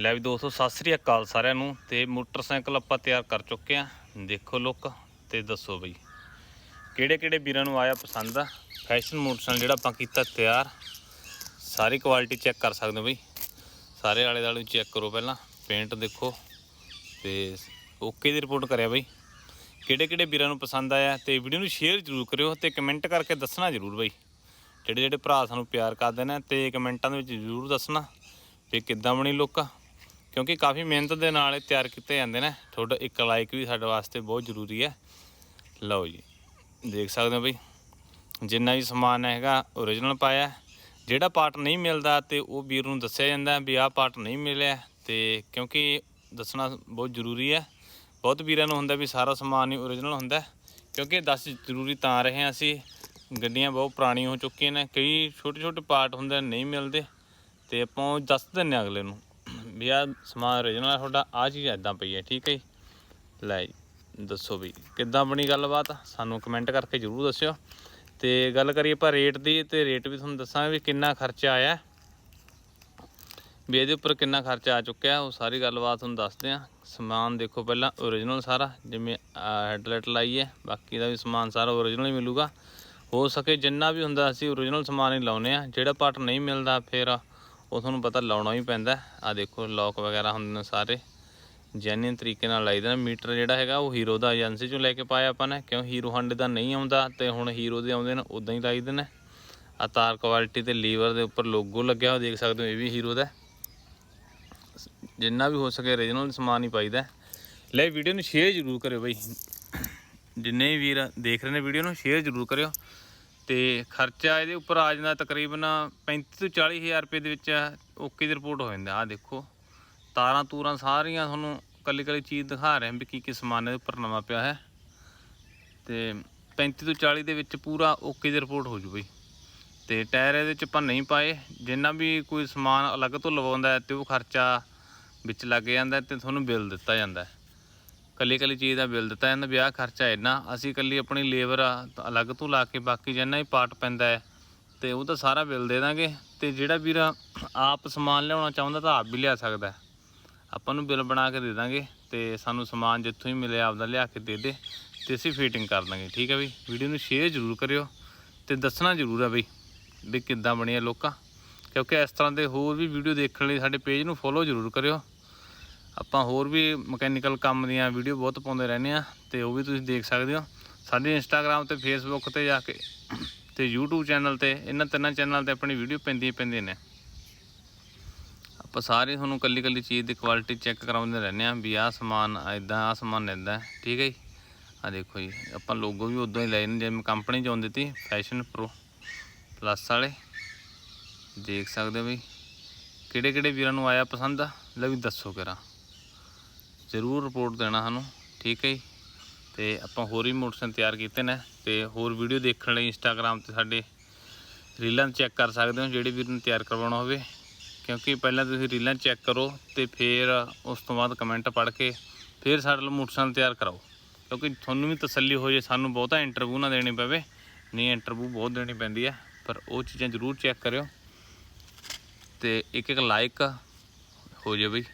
ਲੈ ਵੀ ਦੋਸਤੋ, ਸਤਿ ਸ੍ਰੀ ਅਕਾਲ ਸਾਰਿਆਂ ਨੂੰ ਤੇ ਮੋਟਰਸਾਈਕਲ ਆਪਾਂ ਤਿਆਰ ਕਰ ਚੁੱਕੇ ਆ ਦੇਖੋ ਲੁੱਕ ਤੇ ਦੱਸੋ ਬਈ ਕਿਹੜੇ ਕਿਹੜੇ ਵੀਰਾਂ ਨੂੰ ਆਇਆ ਪਸੰਦ ਆ? ਫੈਸ਼ਨ ਮੋਟਰਸਾਈਕਲ ਜਿਹੜਾ ਆਪਾਂ ਕੀਤਾ ਤਿਆਰ, ਸਾਰੀ ਕੁਆਲਿਟੀ ਚੈੱਕ ਕਰ ਸਕਦੇ ਹੋ ਬਈ। ਸਾਰੇ ਆਲੇ ਦਾਲੇ ਚੈੱਕ ਕਰੋ ਪਹਿਲਾਂ ਪੇਂਟ ਦੇਖੋ ਤੇ ਓਕੇ ਦੀ ਰਿਪੋਰਟ ਕਰਿਆ ਬਈ। ਕਿਹੜੇ ਕਿਹੜੇ ਵੀਰਾਂ ਨੂੰ ਪਸੰਦ ਆਇਆ ਤੇ ਵੀਡੀਓ ਨੂੰ ਸ਼ੇਅਰ ਜ਼ਰੂਰ ਕਰਿਓ ਤੇ ਕਮੈਂਟ ਕਰਕੇ ਦੱਸਣਾ ਜ਼ਰੂਰ ਬਈ। ਜਿਹੜੇ ਜਿਹੜੇ ਭਰਾ ਸਾਨੂੰ ਪਿਆਰ ਕਰਦੇ ਨੇ ਤੇ ਕਮੈਂਟਾਂ ਦੇ ਵਿੱਚ ਜ਼ਰੂਰ ਦੱਸਣਾ ਵੀ ਕਿੱਦਾਂ ਬਣੀ ਲੁੱਕ ਕਿਉਂਕਿ ਕਾਫੀ ਮਿਹਨਤ ਦੇ ਨਾਲ ਇਹ ਤਿਆਰ ਕੀਤੇ ਜਾਂਦੇ ਨੇ। ਤੁਹਾਡਾ ਇੱਕ ਲਾਈਕ ਵੀ ਸਾਡੇ ਵਾਸਤੇ ਬਹੁਤ ਜ਼ਰੂਰੀ ਹੈ। ਲਓ ਜੀ, ਦੇਖ ਸਕਦੇ ਹੋ ਬਈ, ਜਿੰਨਾ ਵੀ ਸਮਾਨ ਹੈਗਾ ਓਰੀਜਨਲ ਪਾਇਆ ਜਿਹੜਾ ਪਾਰਟ ਨਹੀਂ ਮਿਲਦਾ ਤੇ ਉਹ ਵੀਰ ਨੂੰ ਦੱਸਿਆ ਜਾਂਦਾ ਵੀ ਆਹ ਪਾਰਟ ਨਹੀਂ ਮਿਲਿਆ ਤੇ ਕਿਉਂਕਿ ਦੱਸਣਾ ਬਹੁਤ ਜ਼ਰੂਰੀ ਹੈ। ਬਹੁਤ ਵੀਰਾਂ ਨੂੰ ਹੁੰਦਾ ਵੀ ਸਾਰਾ ਸਮਾਨ ਹੀ ਓਰੀਜਨਲ ਹੁੰਦਾ ਕਿਉਂਕਿ ਦੱਸ ਜ਼ਰੂਰੀ ਤਾਂ ਰਹੇ ਹਾਂ ਅਸੀਂ, ਗੱਡੀਆਂ ਬਹੁਤ ਪੁਰਾਣੀਆਂ ਹੋ ਚੁੱਕੀਆਂ ਨੇ, ਕਈ ਛੋਟੇ ਛੋਟੇ ਪਾਰਟ ਹੁੰਦੇ ਨਹੀਂ ਮਿਲਦੇ। ਤੇ ਆਪਾਂ ਉਹ ਦੱਸ ਦਿੰਦੇ ਹਾਂ ਅਗਲੇ ਨੂੰ। ਵੀ ਆਹ ਸਮਾਨ ਓਰੀਜਨਲ ਆ ਤੁਹਾਡਾ ਆ ਚੀਜ਼ ਐਦਾਂ ਪਈ ਹੈ, ਠੀਕ ਹੈ ਜੀ? ਲੈ ਜੀ, ਦੱਸੋ ਵੀ, ਕਿੱਦਾਂ ਬਣੀ ਗੱਲਬਾਤ? ਸਾਨੂੰ ਕਮੈਂਟ ਕਰਕੇ ਜਰੂਰ ਦੱਸਿਓ। ਤੇ ਗੱਲ ਕਰੀਏ ਆਪਾਂ ਰੇਟ ਦੀ, ਤੇ ਰੇਟ ਵੀ ਤੁਹਾਨੂੰ ਦੱਸਾਂਗੇ ਵੀ ਕਿੰਨਾ ਖਰਚਾ ਆਇਆ। ਵੀ ਇਹਦੇ ਉੱਪਰ ਕਿੰਨਾ ਖਰਚਾ ਆ ਚੁੱਕਿਆ, ਉਹ ਸਾਰੀ ਗੱਲਬਾਤ ਤੁਹਾਨੂੰ ਦੱਸਦੇ ਆ ਸਮਾਨ ਦੇਖੋ ਪਹਿਲਾਂ ਓਰੀਜਨਲ ਸਾਰਾ, ਜਿਵੇਂ ਹੈਡਲਾਈਟ ਲਾਈ ਹੈ, ਬਾਕੀ ਦਾ ਵੀ ਸਮਾਨ ਸਾਰਾ ਓਰੀਜਨਲ ਹੀ ਮਿਲੂਗਾ। ਹੋ ਸਕੇ ਜਿੰਨਾ ਵੀ ਹੁੰਦਾ, ਅਸੀਂ ਓਰੀਜਨਲ ਸਮਾਨ ਹੀ ਲਾਉਨੇ ਆ ਜਿਹੜਾ ਪਾਰਟ ਨਹੀਂ ਮਿਲਦਾ, ਫਿਰ ਉਹ ਤੁਹਾਨੂੰ ਪਤਾ ਲਾਉਣਾ ਹੀ ਪੈਂਦਾ ਆ ਦੇਖੋ ਲੌਕ ਵਗੈਰਾ ਹੁੰਦੇ ਨੇ ਸਾਰੇ। ਜੈਨੂਇਨ ਤਰੀਕੇ ਨਾਲ ਲਾਈਦਾ ਨਾ। ਮੀਟਰ ਜਿਹੜਾ ਹੈਗਾ, ਉਹ ਹੀਰੋ ਦਾ ਏਜੰਸੀ ਚੋਂ ਲੈ ਕੇ ਪਾਇਆ ਆਪਾਂ ਨੇ। ਕਿਉਂ? ਹੀਰੋ ਹੰਡ ਦਾ ਨਹੀਂ ਆਉਂਦਾ ਤੇ ਹੁਣ ਹੀਰੋ ਦੇ ਆਉਂਦੇ ਨੇ ਉਦਾਂ ਹੀ ਲਾਈਦੇ ਨੇ। ਆ ਤਾਰ ਕੁਆਲਿਟੀ ਤੇ ਲੀਵਰ ਦੇ ਉੱਪਰ ਲੋਗੋ ਲੱਗਿਆ ਹੋਇਆ, ਦੇਖ ਸਕਦੇ ਹੋ, ਇਹ ਵੀ ਹੀਰੋ ਦਾ ਜਿੰਨਾ ਵੀ ਹੋ ਸਕੇ ਓਰੀਜਨਲ ਸਮਾਨ ਹੀ ਪਾਈਦਾ ਹੈ। ਲੈ ਵੀਡੀਓ ਨੂੰ ਸ਼ੇਅਰ ਜ਼ਰੂਰ ਕਰਿਓ ਬਈ। ਜਿੰਨੇ ਵੀ ਵੀਰ ਦੇਖ ਰਹੇ ਨੇ ਵੀਡੀਓ ਨੂੰ ਸ਼ੇਅਰ ਜ਼ਰੂਰ ਕਰਿਓ। ਤੇ ਖਰਚਾ ਇਹਦੇ ਉੱਪਰ ਆ ਜਾਂਦਾ ਤਕਰੀਬਨ 35 ਤੋਂ 40 ਹਜ਼ਾਰ ਰੁਪਏ ਦੇ ਵਿੱਚ ਓਕੇ ਦੀ ਰਿਪੋਰਟ ਹੋ ਜਾਂਦਾ। ਆ ਦੇਖੋ, ਤਾਰਾਂ ਤੂਰਾਂ ਸਾਰੀਆਂ ਤੁਹਾਨੂੰ ਕੱਲੀ ਕੱਲੀ ਚੀਜ਼ ਦਿਖਾ ਰਹੇ ਹਾਂ ਵੀ ਕੀ ਕੀ ਸਮਾਨ ਇਹਦੇ ਉੱਪਰ ਨਵਾਂ ਪਿਆ ਹੈ। ਤੇ 35 ਤੋਂ 40 ਦੇ ਵਿੱਚ ਪੂਰਾ ਓਕੇ ਦੀ ਰਿਪੋਰਟ ਹੋ ਜੂ ਬਈ। ਤੇ ਟਾਇਰ ਇਹਦੇ ਵਿੱਚ ਆਪਾਂ ਨਹੀਂ ਪਾਏ, ਜਿੰਨਾ ਵੀ ਕੋਈ ਸਮਾਨ ਅਲੱਗ ਤੋਂ ਲਵਾਉਂਦਾ ਹੈ ਤੇ ਉਹ ਖਰਚਾ ਵਿੱਚ ਲੱਗ ਜਾਂਦਾ ਹੈ ਤੇ ਤੁਹਾਨੂੰ ਬਿੱਲ ਦਿੱਤਾ ਜਾਂਦਾ ਹੈ। ਕੱਲੀ ਕੱਲੀ ਚੀਜ਼ ਦਾ ਬਿੱਲ ਦਿੱਤਾ ਜਾਂਦਾ ਵੀ ਆਹ ਖਰਚਾ ਇੰਨਾ, ਅਸੀਂ ਕੱਲੀ ਆਪਣੀ ਲੇਬਰ ਅਲੱਗ ਤੋਂ ਲਾ ਕੇ ਬਾਕੀ ਜਿੰਨਾ ਹੀ ਪਾਰਟ ਪੈਂਦਾ ਹੈ, ਤੇ ਉਹ ਤਾਂ ਸਾਰਾ ਬਿੱਲ ਦੇ ਦਾਂਗੇ, ਤੇ ਜਿਹੜਾ ਵੀਰ ਆਪ ਸਮਾਨ ਲਿਆਉਣਾ ਚਾਹੁੰਦਾ ਤਾਂ ਆਪ ਵੀ ਲਿਆ ਸਕਦਾ ਆਪਾਂ ਨੂੰ ਬਿੱਲ ਬਣਾ ਕੇ ਦੇ ਦਾਂਗੇ, ਤੇ ਸਾਨੂੰ ਸਮਾਨ ਜਿੱਥੋਂ ਹੀ ਮਿਲਿਆ ਆਪਦਾ ਲਿਆ ਕੇ ਦੇ ਦੇ, ਤੇ ਅਸੀਂ ਫਿਟਿੰਗ ਕਰ ਦਾਂਗੇ, ਠੀਕ ਹੈ ਬਈ? ਵੀਡੀਓ ਨੂੰ ਸ਼ੇਅਰ ਜ਼ਰੂਰ ਕਰਿਓ, ਤੇ ਦੱਸਣਾ ਜ਼ਰੂਰ ਹੈ ਬਈ ਵੀ ਕਿੱਦਾਂ ਬਣਿਆ ਲੋਕਾਂ, ਕਿਉਂਕਿ ਇਸ ਤਰ੍ਹਾਂ ਦੇ ਹੋਰ ਵੀ ਵੀਡੀਓ ਦੇਖਣ ਲਈ ਸਾਡੇ ਪੇਜ ਨੂੰ ਫੋਲੋ ਜ਼ਰੂਰ ਕਰਿਓ। ਆਪਾਂ ਹੋਰ ਵੀ ਮਕੈਨੀਕਲ ਕੰਮ ਦੀਆਂ ਵੀਡੀਓ ਬਹੁਤ ਪਾਉਂਦੇ ਰਹਿੰਦੇ ਆ ਤੇ ਉਹ ਵੀ ਤੁਸੀਂ ਦੇਖ ਸਕਦੇ ਹੋ। ਸਾਡੇ ਇੰਸਟਾਗ੍ਰam ਤੇ ਫੇਸਬੁੱਕ ਤੇ ਜਾ ਕੇ ਤੇ YouTube ਚੈਨਲ ਤੇ ਇਹਨਾਂ ਤਿੰਨਾਂ ਚੈਨਲ ਤੇ ਆਪਣੀ ਵੀਡੀਓ ਪੈਂਦੀਆਂ ਪੈਂਦੀਆਂ ਨੇ। ਆਪਾਂ ਸਾਰੇ ਤੁਹਾਨੂੰ ਕੱਲੀ ਕੱਲੀ ਚੀਜ਼ ਦੀ ਕੁਆਲਿਟੀ ਚੈੱਕ ਕਰਾਉਂਦੇ ਰਹਿੰਦੇ ਆ ਵੀ ਆਹ ਸਮਾਨ ਇਦਾਂ ਆਹ ਸਮਾਨ ਇਦਾਂ ਠੀਕ ਹੈ ਜੀ? ਆ ਦੇਖੋ ਜੀ, ਆਪਾਂ ਲੋਗੋ ਵੀ ਉਦੋਂ ਹੀ ਲਏ ਨੇ ਜਿਵੇਂ ਕੰਪਨੀ ਚ ਆਉਂਦੀ ਤੀ ਫੈਸ਼ਨ ਪ੍ਰੋ ਪਲੱਸ ਵਾਲੇ। ਦੇਖ ਸਕਦੇ ਹੋ ਬਈ ਕਿਹੜੇ ਕਿਹੜੇ ਵੀਰਾਂ ਨੂੰ ਆਇਆ ਪਸੰਦ ਆ? ਲੈ ਵੀ ਦੱਸੋ ਕਿਰਾ ਜ਼ਰੂਰ ਰਿਪੋਰਟ ਦੇਣਾ ਸਾਨੂੰ, ਠੀਕ ਹੈ ਜੀ? ਤੇ ਆਪਾਂ ਹੋਰ ਵੀ ਮੋਟਰਸਾਈਕਲ ਤਿਆਰ ਕੀਤੇ ਨੇ, ਤੇ ਹੋਰ ਵੀਡੀਓ ਦੇਖਣ ਲਈ ਇੰਸਟਾਗ੍ਰam ਤੇ ਸਾਡੇ ਰੀਲਾਂ ਚੈੱਕ ਕਰ ਸਕਦੇ ਹੋ, ਜਿਹੜੇ ਵੀਰ ਨੂੰ ਤਿਆਰ ਕਰਵਾਉਣਾ ਹੋਵੇ। ਕਿਉਂਕਿ ਪਹਿਲਾਂ ਤੁਸੀਂ ਰੀਲਾਂ ਚੈੱਕ ਕਰੋ ਤੇ ਫਿਰ ਉਸ ਤੋਂ ਬਾਅਦ ਕਮੈਂਟ ਪੜ੍ਹ ਕੇ ਫਿਰ ਸਾਡੇ ਲਈ ਮੋਟਰਸਾਈਕਲ ਤਿਆਰ ਕਰਾਓ। ਕਿਉਂਕਿ ਤੁਹਾਨੂੰ ਵੀ ਤਸੱਲੀ ਹੋ ਜੇ, ਸਾਨੂੰ ਬਹੁਤਾ ਇੰਟਰਵਿਊ ਨਾ ਦੇਣੀ ਪਵੇ। ਨਹੀਂ ਇੰਟਰਵਿਊ ਬਹੁਤ ਦੇਣੀ ਪੈਂਦੀ ਹੈ, ਪਰ ਉਹ ਚੀਜ਼ਾਂ ਜ਼ਰੂਰ ਚੈੱਕ ਕਰਿਓ। ਤੇ ਇੱਕ ਇੱਕ ਲਾਈਕ ਹੋ ਜੇ ਬਈ।